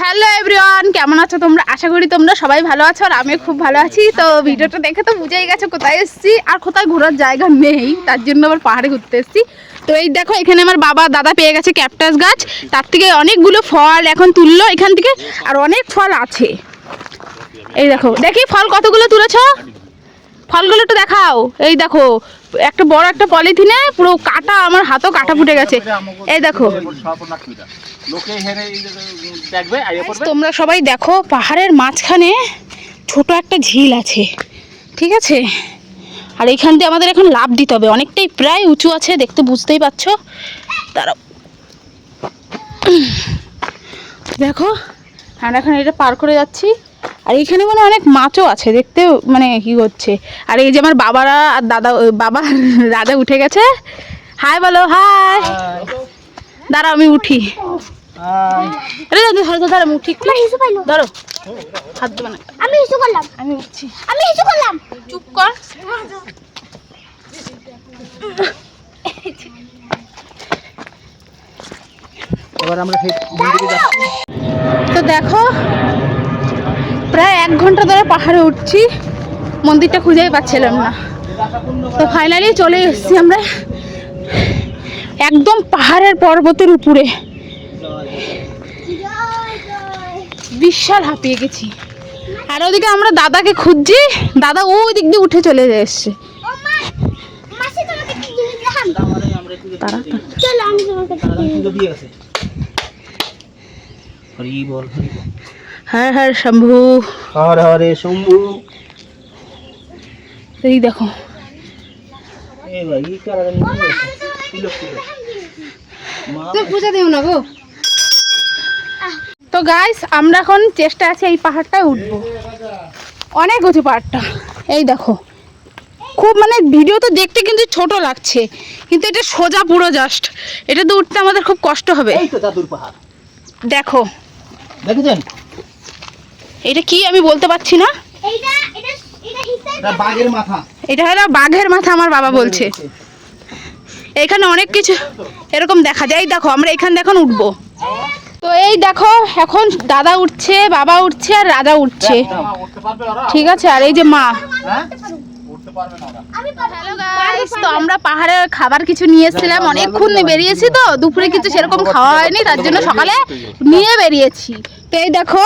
Hello everyone, কেমন আছো তোমরা? আশা করি তোমরা সবাই ভালো আছো আর আমিও খুব ভালো আছি। তো ভিডিওটা দেখে তো বুঝেই গেছো কোথায় এসেছি আর কোথায় ঘোরার জায়গা নেই, তার জন্য আবার পাহাড়ে ঘুরতে এসেছি। তো এই দেখো, এখানে আমার বাবা, দাদা পেয়ে গেছে ক্যাপটাস গাছ। তার থেকে অনেকগুলো ফল এখন তুললো এখান থেকে, আর অনেক ফল আছে। এই দেখো, দেখি ফল কতগুলো তুলেছো? ফলগুলো একটু দেখাও। এই দেখো, একটা বড় একটা পলিথিনে পুরো কাটা, আমার হাতও কাটা ফুটে গেছে। এই দেখো লোকে হেরে দেখবে তোমরা সবাই দেখো পাহাড়ের মাঝখানে ছোট একটা ঝিল আছে ঠিক আছে? আর এইখান দিয়ে আমাদের এখন লাভ দিতে হবে অনেকটাই প্রায় উঁচু আছে দেখতে বুঝতেই পারছ? তারা দেখো আমরা এখন এটা পার করে যাচ্ছি আর এখানে মানে অনেক মাছও আছে দেখতে মানে কি হচ্ছে। আর এই যে আমার বাবারা আর দাদা বাবা দাদা উঠে গেছে। হাই বলো হাই। দাঁড়াও আমি উঠি। আরে দাদা ধরো ধরো আমি উঠি একটু ধরো হাত দেবে না। আমি হিসু করলাম। আমি উঠছি। আমি হিসু করলাম। চুপ কর। এবার আমরা সেই মন্দিরে যাচ্ছি। তো দেখো প্রায় এক ঘণ্টা ধরে পাহাড়ে উঠছি। মন্দিরটা খুঁজেই পাচ্ছিলাম না। তো ফাইনালি চলে এসেছি আমরা একদম পাহাড়ের পর্বতের উপরে। বিশাল হাঁপিয়ে গেছি। আর ওদিকে আমরা দাদাকে খুঁজছি দাদা ওই দিক দিয়ে উঠে চলে এসছে। হ্যাঁ হ্যাঁ শম্ভু। হরে হরে শম্ভু। এই দেখো। পূজা দিও না গো। তো গাইস আমরা এখন চেষ্টা আছে এই পাহাড়টায় উঠবো। অনেক উঁচু পাহাড়টা। এই দেখো। খুব মানে ভিডিও তো দেখতে কিন্তু ছোট লাগছে। কিন্তু এটা সোজা পুরো জাস্ট এটা তো উঠতে আমাদের খুব কষ্ট হবে। এই তো দাদুর পাহাড়। দেখো। দেখেছেন? এটা কি আমি বলতে পারছি না? এটা এটা হিসেব এটা বাঘের মাথা। এটা হলো বাঘের মাথা আমার বাবা বলছে। এখানে অনেক কিছু এরকম দেখা যায়। এই দেখো আমরা এখান দেখুন উঠবো। তো এই দেখো, এখন দাদা উঠছে, বাবা উঠছে আর রাজা উঠছে। ঠিক আছে? আর এই যে মা। আমরা পাহাড়ে খাবার কিছু নিয়ে এসেছিলাম, অনেকক্ষণ বেরিয়েছি তো, দুপুরে কিছু সেরকম খাওয়া হয়নি, তার জন্য সকালে নিয়ে বেরিয়েছি। তো এই দেখো,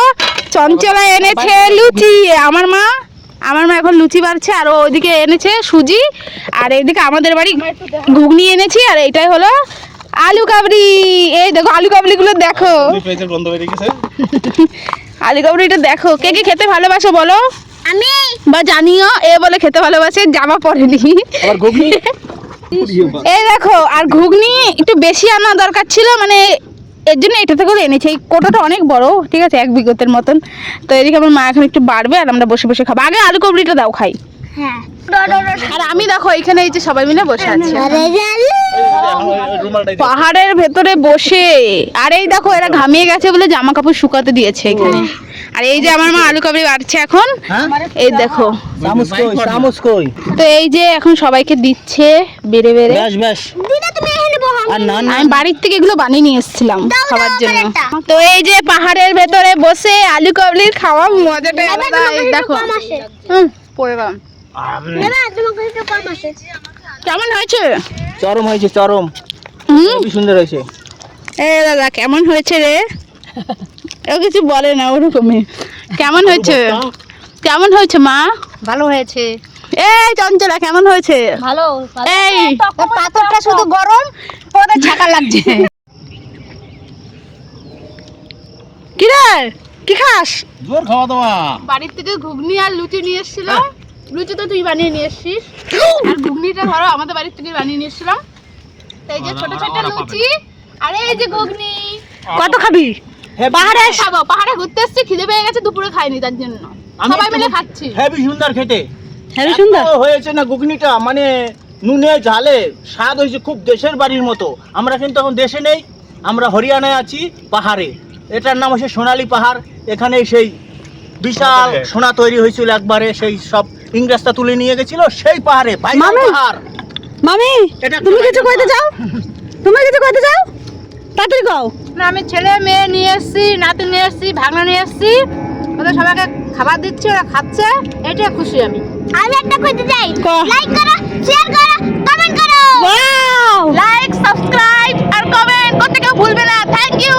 চঞ্চলা এনেছে লুচি। আমার মা আমার মা এখন লুচি বাড়ছে, আর ওইদিকে এনেছে সুজি, আর এইদিকে আমাদের বাড়ি ঘুগনি এনেছি, আর এইটাই হলো আলু কাবড়ি এই দেখো আলু কাবড়িগুলো দেখো। পেজের বন্ধ হয়ে গেছে। আলু কাবড়িটা দেখো কে কে খেতে ভালোবাসো বলো? আমি। বা জানিও এ বলে খেতে ভালোবাসে জামা পরেনি। আবার ঘুগনি? এই দেখো আর ঘুগনি একটু বেশি আনা দরকার ছিল মানে এর জন্য এটা থেকে এনেছি। এই কোটাটা অনেক বড় ঠিক আছে এক বিগতের মতন। তো এদিকে আমার মা এখন একটু বাড়বে আর আমরা বসে বসে খাব। আগে আলু কবরিটা দাও খাই। হ্যাঁ। আর আমি দেখো এখানে এই যে সবাই মিলে বসে আছি। পাহাড়ের ভেতরে বসে। আর এই দেখো এরা ঘামিয়ে গেছে বলে জামা কাপড় শুকাতে দিয়েছে এখানে। আর এই যে আমার মা আলু কাবরি বাড়ছে এখন। হ্যাঁ? এই দেখো। তো এই যে এখন সবাইকে দিচ্ছে বেড়ে বেড়ে। বেশ বেশ দিদা তুমি এখানে বহো আর না না আমি বাড়ির থেকে এগুলো বানিয়ে নিয়ে এসেছিলাম খাওয়ার জন্য। তো এই যে পাহাড়ের ভেতরে বসে আলু কাবলির খাওয়া মজাটা দেখো। হুম, পড়ে কেমন হয়েছে? চরম হয়েছে চরম। খুবই সুন্দর হয়েছে। এ দাদা কেমন হয়েছে রে? ও কিছু বলে না ওরকমই। কেমন হয়েছে? কেমন হয়েছে মা? ভালো হয়েছে। এই চঞ্চলা কেমন হয়েছে? ভালো এই পাথরটা শুধু গরম ওদের ছাকা লাগছে। কি রে কি খাস? জোর খাওয়া দাওয়া। বাড়ির থেকে ঘুগনি আর লুচি নিয়ে এসেছিলাম লুচি তো তুই বানিয়ে নিয়ে এসছিস। আর ঘুগনিটা ধরো আমাদের বাড়ির থেকে বানিয়ে নিয়ে এসেছিলাম। এই যে ছোট ছোট লুচি আর এই যে ঘুগনি। কত খাবি? পাহাড়ে খাব পাহাড়ে ঘুরতে এসছি খিদে পেয়ে গেছে দুপুরে খাইনি তার জন্য। সবাই মিলে খাচ্ছি। হেবি সুন্দর খেতে। হ্যাঁ এত হয়েছে না ঘুগনিটা মানে নুনে ঝালে স্বাদ হয়েছে খুব দেশের বাড়ির মতো। আমরা কিন্তু এখন দেশে নেই আমরা হরিয়ানায় আছি পাহাড়ে। এটার নাম হচ্ছে সোনালী পাহাড়। এখানে সেই বিশাল সোনা তৈরি হয়েছিল একবারে সেই সব ইংরেজটা তুলে নিয়ে গেছিল সেই পাহাড়ে বাইরে মামি? পাহাড় মামি এটা তুমি কিছু কইতে চাও? তুমি কিছু কইতে চাও? তাড়াতাড়ি কও। না, আমি ছেলে মেয়ে নিয়ে এসেছি নাতি নিয়ে এসেছি ভাগনা নিয়ে এসেছি। ওদের সবাইকে খাবার দিচ্ছি ওরা খাচ্ছে। এটা খুশি আমি। আমি একটা কইতে চাই। ক- লাইক করো শেয়ার করো কমেন্ট করো। লাইক সাবস্ক্রাইব আর কমেন্ট করতে কেউ ভুলবে না। Thank you